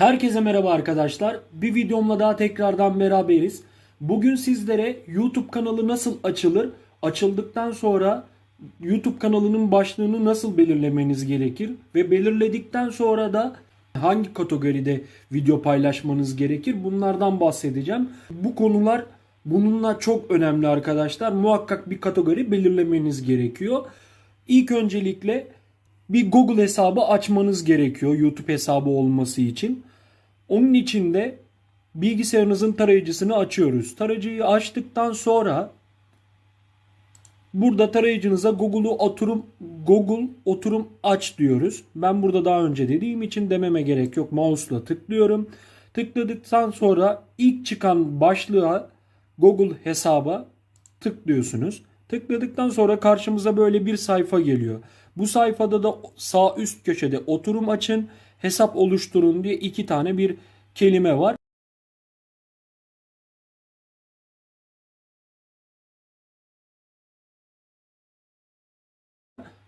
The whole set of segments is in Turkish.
Herkese merhaba arkadaşlar. Bir videomla daha tekrardan beraberiz. Bugün sizlere YouTube kanalı nasıl açılır, açıldıktan sonra YouTube kanalının başlığını nasıl belirlemeniz gerekir ve belirledikten sonra da hangi kategoride video paylaşmanız gerekir bunlardan bahsedeceğim. Bu konular bununla çok önemli arkadaşlar. Muhakkak bir kategori belirlemeniz gerekiyor. İlk öncelikle bir Google hesabı açmanız gerekiyor YouTube hesabı olması için. Onun için de bilgisayarınızın tarayıcısını açıyoruz. Tarayıcıyı açtıktan sonra burada tarayıcınıza Google'u oturum Google oturum aç diyoruz. Ben burada daha önce dediğim için dememe gerek yok. Mouse'la tıklıyorum. Tıkladıktan sonra ilk çıkan başlığa Google hesaba tıklıyorsunuz. Tıkladıktan sonra karşımıza böyle bir sayfa geliyor. Bu sayfada da sağ üst köşede oturum açın, hesap oluşturun diye iki tane bir kelime var.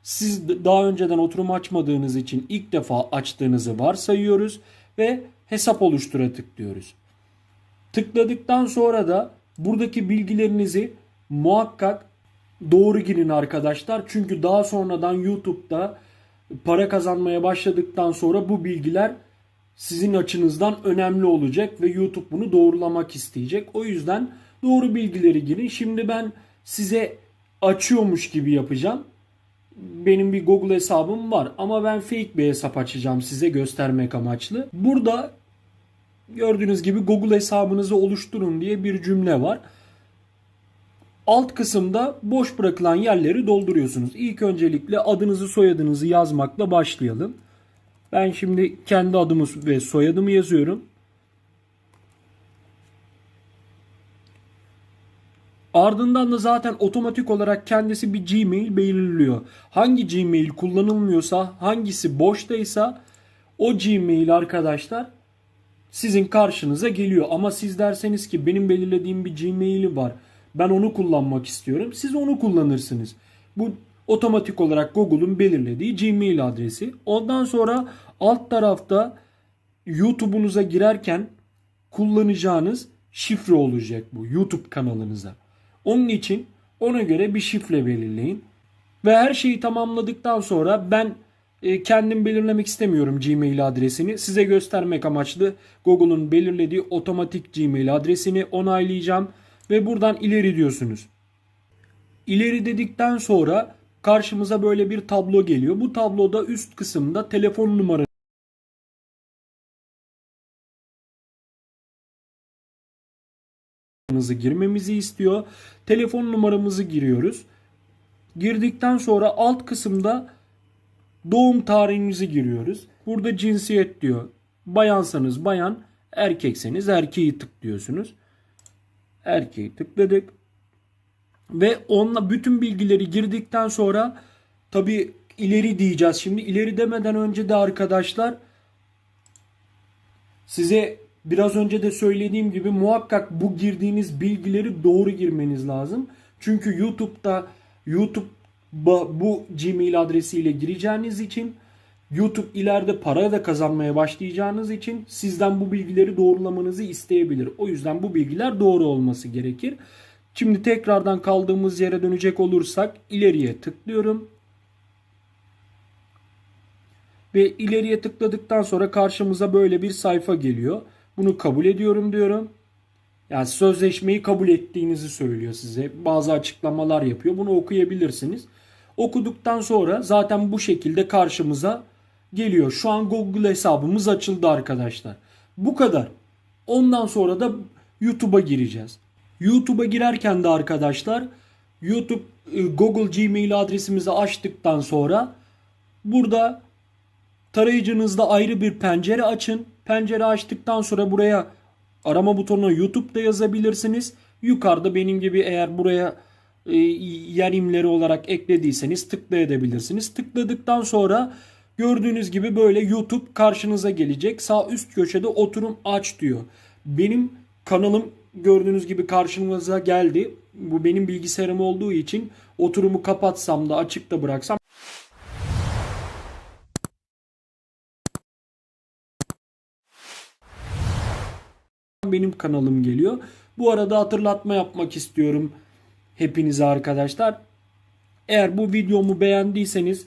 Siz daha önceden oturum açmadığınız için ilk defa açtığınızı varsayıyoruz ve hesap oluştura tıklıyoruz. Tıkladıktan sonra da buradaki bilgilerinizi muhakkak doğru girin arkadaşlar. Çünkü daha sonradan YouTube'da para kazanmaya başladıktan sonra bu bilgiler sizin açınızdan önemli olacak ve YouTube bunu doğrulamak isteyecek. O yüzden doğru bilgileri girin. Şimdi ben size açıyormuş gibi yapacağım. Benim bir Google hesabım var ama ben fake bir hesap açacağım size göstermek amaçlı. Burada gördüğünüz gibi Google hesabınızı oluşturun diye bir cümle var. Alt kısımda boş bırakılan yerleri dolduruyorsunuz. İlk öncelikle adınızı soyadınızı yazmakla başlayalım. Ben şimdi kendi adımı ve soyadımı yazıyorum. Ardından da zaten otomatik olarak kendisi bir Gmail belirliyor. Hangi Gmail kullanılmıyorsa, hangisi boştaysa o Gmail arkadaşlar sizin karşınıza geliyor. Ama siz derseniz ki benim belirlediğim bir Gmail'i var. Ben onu kullanmak istiyorum. Siz onu kullanırsınız. Bu otomatik olarak Google'un belirlediği Gmail adresi. Ondan sonra alt tarafta YouTube'unuza girerken kullanacağınız şifre olacak bu YouTube kanalınıza. Onun için ona göre bir şifre belirleyin. Ve her şeyi tamamladıktan sonra ben e, kendim belirlemek istemiyorum Gmail adresini. Size göstermek amaçlı Google'un belirlediği otomatik Gmail adresini onaylayacağım ve buradan ileri diyorsunuz. İleri dedikten sonra karşımıza böyle bir tablo geliyor. Bu tabloda üst kısımda telefon numaranızı girmemizi istiyor. Telefon numaramızı giriyoruz. Girdikten sonra alt kısımda doğum tarihinizi giriyoruz. Burada cinsiyet diyor. Bayansanız bayan, erkekseniz erkeği tıklıyorsunuz. Erkeği tıkladık. Ve onunla bütün bilgileri girdikten sonra tabi ileri diyeceğiz. Şimdi ileri demeden önce de arkadaşlar size biraz önce de söylediğim gibi muhakkak bu girdiğiniz bilgileri doğru girmeniz lazım. Çünkü YouTube'da YouTube bu Gmail adresiyle gireceğiniz için YouTube ileride para da kazanmaya başlayacağınız için sizden bu bilgileri doğrulamanızı isteyebilir. O yüzden bu bilgiler doğru olması gerekir. Şimdi tekrardan kaldığımız yere dönecek olursak ileriye tıklıyorum. Ve ileriye tıkladıktan sonra karşımıza böyle bir sayfa geliyor. Bunu kabul ediyorum diyorum. Yani sözleşmeyi kabul ettiğinizi söylüyor size. Bazı açıklamalar yapıyor. Bunu okuyabilirsiniz. Okuduktan sonra zaten bu şekilde karşımıza geliyor. Şu an Google hesabımız açıldı arkadaşlar. Bu kadar. Ondan sonra da YouTube'a gireceğiz. YouTube'a girerken de arkadaşlar YouTube e, Google Gmail adresimizi açtıktan sonra burada tarayıcınızda ayrı bir pencere açın. Pencere açtıktan sonra buraya arama butonuna YouTube'da yazabilirsiniz. Yukarıda benim gibi eğer buraya e, yer imleri olarak eklediyseniz tıklayabilirsiniz. Tıkladıktan sonra gördüğünüz gibi böyle YouTube karşınıza gelecek. Sağ üst köşede oturum aç diyor. Benim kanalım gördüğünüz gibi karşınıza geldi. Bu benim bilgisayarım olduğu için oturumu kapatsam da açık da bıraksam benim kanalım geliyor. Bu arada hatırlatma yapmak istiyorum hepinize arkadaşlar. Eğer bu videomu beğendiyseniz,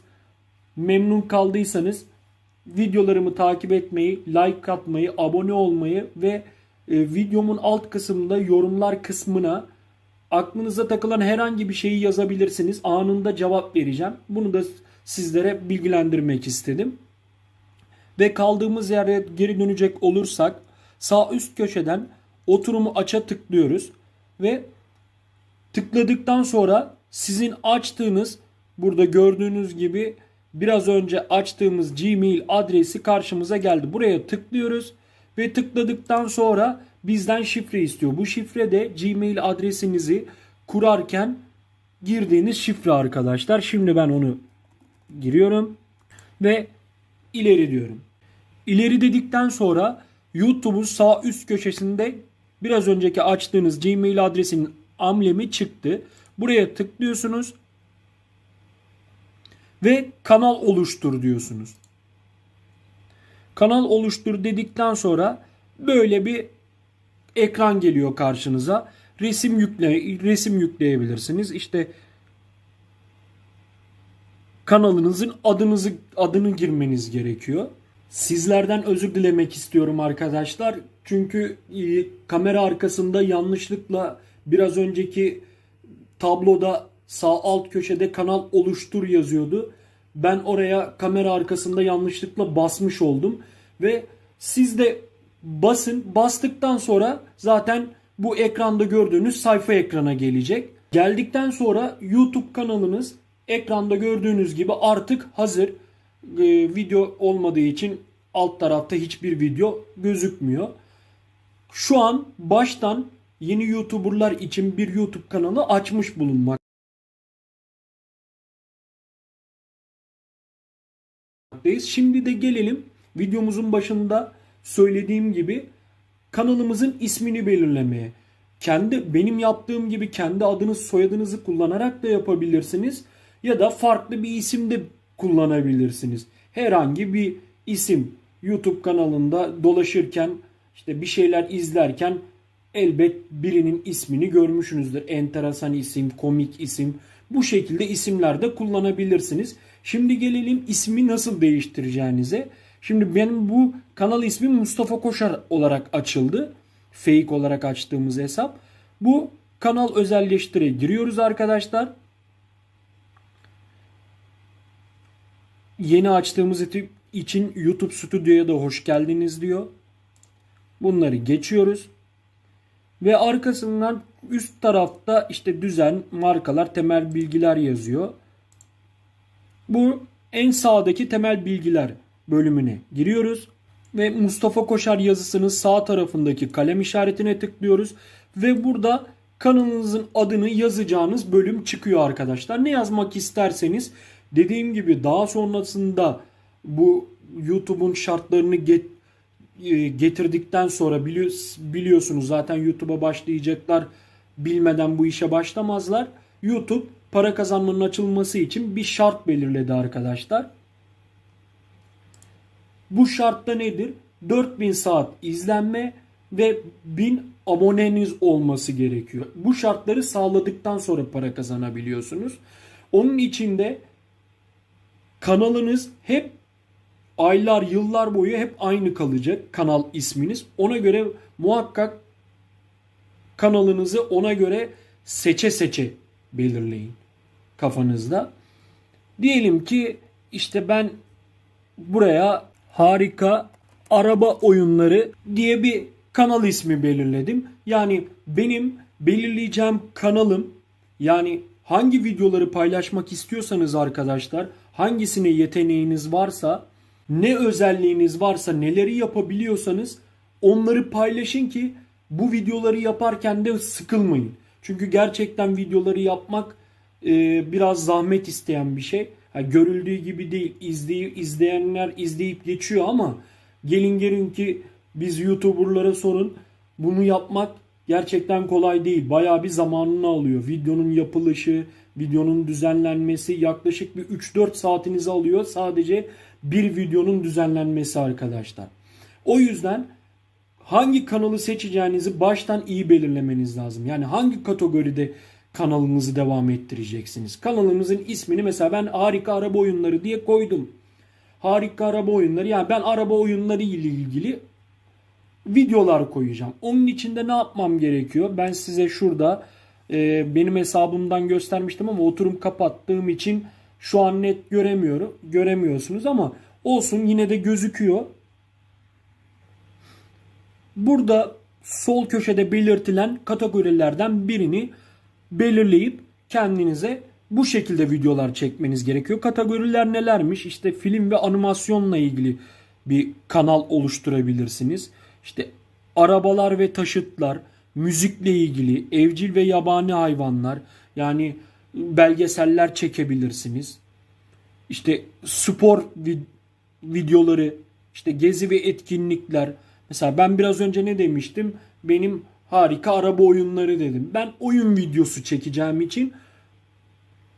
memnun kaldıysanız videolarımı takip etmeyi, like atmayı, abone olmayı ve e, videomun alt kısmında yorumlar kısmına aklınıza takılan herhangi bir şeyi yazabilirsiniz. Anında cevap vereceğim. Bunu da sizlere bilgilendirmek istedim. Ve kaldığımız yere geri dönecek olursak sağ üst köşeden oturumu aça tıklıyoruz ve tıkladıktan sonra sizin açtığınız burada gördüğünüz gibi biraz önce açtığımız Gmail adresi karşımıza geldi. Buraya tıklıyoruz ve tıkladıktan sonra bizden şifre istiyor. Bu şifre de Gmail adresinizi kurarken girdiğiniz şifre arkadaşlar. Şimdi ben onu giriyorum ve ileri diyorum. İleri dedikten sonra YouTube'un sağ üst köşesinde biraz önceki açtığınız Gmail adresinin amblemi çıktı. Buraya tıklıyorsunuz ve kanal oluştur diyorsunuz. Kanal oluştur dedikten sonra böyle bir ekran geliyor karşınıza. Resim yükle resim yükleyebilirsiniz. İşte kanalınızın adınızı adını girmeniz gerekiyor. Sizlerden özür dilemek istiyorum arkadaşlar. Çünkü e, kamera arkasında yanlışlıkla biraz önceki tabloda sağ alt köşede kanal oluştur yazıyordu. Ben oraya kamera arkasında yanlışlıkla basmış oldum ve siz de basın. Bastıktan sonra zaten bu ekranda gördüğünüz sayfa ekrana gelecek. Geldikten sonra YouTube kanalınız ekranda gördüğünüz gibi artık hazır. Ee, video olmadığı için alt tarafta hiçbir video gözükmüyor. Şu an baştan yeni YouTuber'lar için bir YouTube kanalı açmış bulunmak. Şimdi de gelelim videomuzun başında söylediğim gibi kanalımızın ismini belirlemeye. Kendi benim yaptığım gibi kendi adınız soyadınızı kullanarak da yapabilirsiniz ya da farklı bir isim de kullanabilirsiniz. Herhangi bir isim YouTube kanalında dolaşırken işte bir şeyler izlerken elbet birinin ismini görmüşsünüzdür. Enteresan isim, komik isim. Bu şekilde isimler de kullanabilirsiniz. Şimdi gelelim ismi nasıl değiştireceğinize. Şimdi benim bu kanal ismim Mustafa Koşar olarak açıldı. Fake olarak açtığımız hesap. Bu kanal özelleştire giriyoruz arkadaşlar. Yeni açtığımız için YouTube Studio'ya da hoş geldiniz diyor. Bunları geçiyoruz. Ve arkasından üst tarafta işte düzen, markalar, temel bilgiler yazıyor. Bu en sağdaki temel bilgiler bölümüne giriyoruz ve Mustafa Koşar yazısının sağ tarafındaki kalem işaretine tıklıyoruz ve burada kanalınızın adını yazacağınız bölüm çıkıyor arkadaşlar. Ne yazmak isterseniz dediğim gibi daha sonrasında bu YouTube'un şartlarını get, getirdikten sonra biliyorsunuz zaten YouTube'a başlayacaklar bilmeden bu işe başlamazlar. YouTube para kazanmanın açılması için bir şart belirledi arkadaşlar. Bu şartta nedir? 4000 saat izlenme ve 1000 aboneniz olması gerekiyor. Bu şartları sağladıktan sonra para kazanabiliyorsunuz. Onun içinde kanalınız hep aylar, yıllar boyu hep aynı kalacak kanal isminiz. Ona göre muhakkak kanalınızı ona göre seçe seçe belirleyin kafanızda. Diyelim ki işte ben buraya harika araba oyunları diye bir kanal ismi belirledim. Yani benim belirleyeceğim kanalım yani hangi videoları paylaşmak istiyorsanız arkadaşlar hangisine yeteneğiniz varsa ne özelliğiniz varsa neleri yapabiliyorsanız onları paylaşın ki bu videoları yaparken de sıkılmayın. Çünkü gerçekten videoları yapmak e, biraz zahmet isteyen bir şey. Yani görüldüğü gibi değil. İzley izleyenler izleyip geçiyor ama gelin gelin ki biz YouTuber'lara sorun. Bunu yapmak gerçekten kolay değil. Bayağı bir zamanını alıyor. Videonun yapılışı, videonun düzenlenmesi yaklaşık bir 3-4 saatinizi alıyor. Sadece bir videonun düzenlenmesi arkadaşlar. O yüzden hangi kanalı seçeceğinizi baştan iyi belirlemeniz lazım. Yani hangi kategoride kanalınızı devam ettireceksiniz. Kanalımızın ismini mesela ben harika araba oyunları diye koydum. Harika araba oyunları yani ben araba oyunları ile ilgili videolar koyacağım. Onun için de ne yapmam gerekiyor? Ben size şurada e, benim hesabımdan göstermiştim ama oturum kapattığım için şu an net göremiyorum. Göremiyorsunuz ama olsun yine de gözüküyor. Burada sol köşede belirtilen kategorilerden birini belirleyip kendinize bu şekilde videolar çekmeniz gerekiyor. Kategoriler nelermiş? İşte film ve animasyonla ilgili bir kanal oluşturabilirsiniz. İşte arabalar ve taşıtlar, müzikle ilgili, evcil ve yabani hayvanlar, yani belgeseller çekebilirsiniz. İşte spor vid- videoları, işte gezi ve etkinlikler. Mesela ben biraz önce ne demiştim? Benim harika araba oyunları dedim. Ben oyun videosu çekeceğim için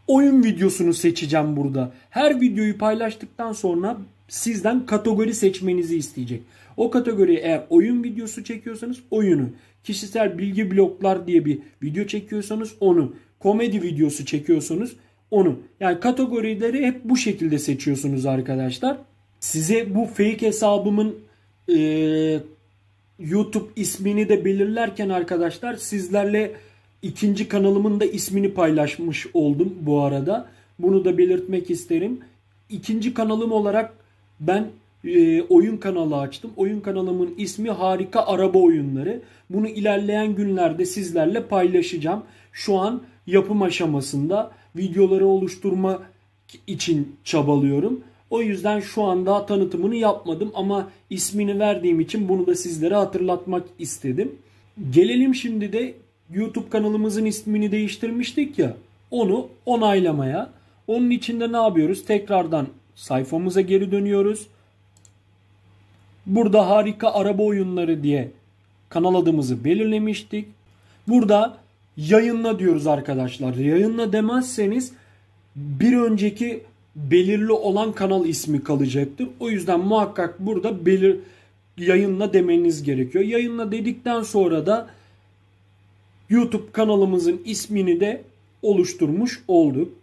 oyun videosunu seçeceğim burada. Her videoyu paylaştıktan sonra sizden kategori seçmenizi isteyecek. O kategoriye eğer oyun videosu çekiyorsanız oyunu, kişisel bilgi bloklar diye bir video çekiyorsanız onu, komedi videosu çekiyorsanız onu. Yani kategorileri hep bu şekilde seçiyorsunuz arkadaşlar. Size bu fake hesabımın eee YouTube ismini de belirlerken arkadaşlar sizlerle ikinci kanalımın da ismini paylaşmış oldum bu arada. Bunu da belirtmek isterim. İkinci kanalım olarak ben e, oyun kanalı açtım. Oyun kanalımın ismi Harika Araba Oyunları. Bunu ilerleyen günlerde sizlerle paylaşacağım. Şu an yapım aşamasında videoları oluşturma için çabalıyorum. O yüzden şu anda tanıtımını yapmadım ama ismini verdiğim için bunu da sizlere hatırlatmak istedim. Gelelim şimdi de YouTube kanalımızın ismini değiştirmiştik ya. Onu onaylamaya. Onun için de ne yapıyoruz? Tekrardan sayfamıza geri dönüyoruz. Burada harika araba oyunları diye kanal adımızı belirlemiştik. Burada yayınla diyoruz arkadaşlar. Yayınla demezseniz bir önceki belirli olan kanal ismi kalacaktır. O yüzden muhakkak burada belir yayınla demeniz gerekiyor. Yayınla dedikten sonra da YouTube kanalımızın ismini de oluşturmuş olduk.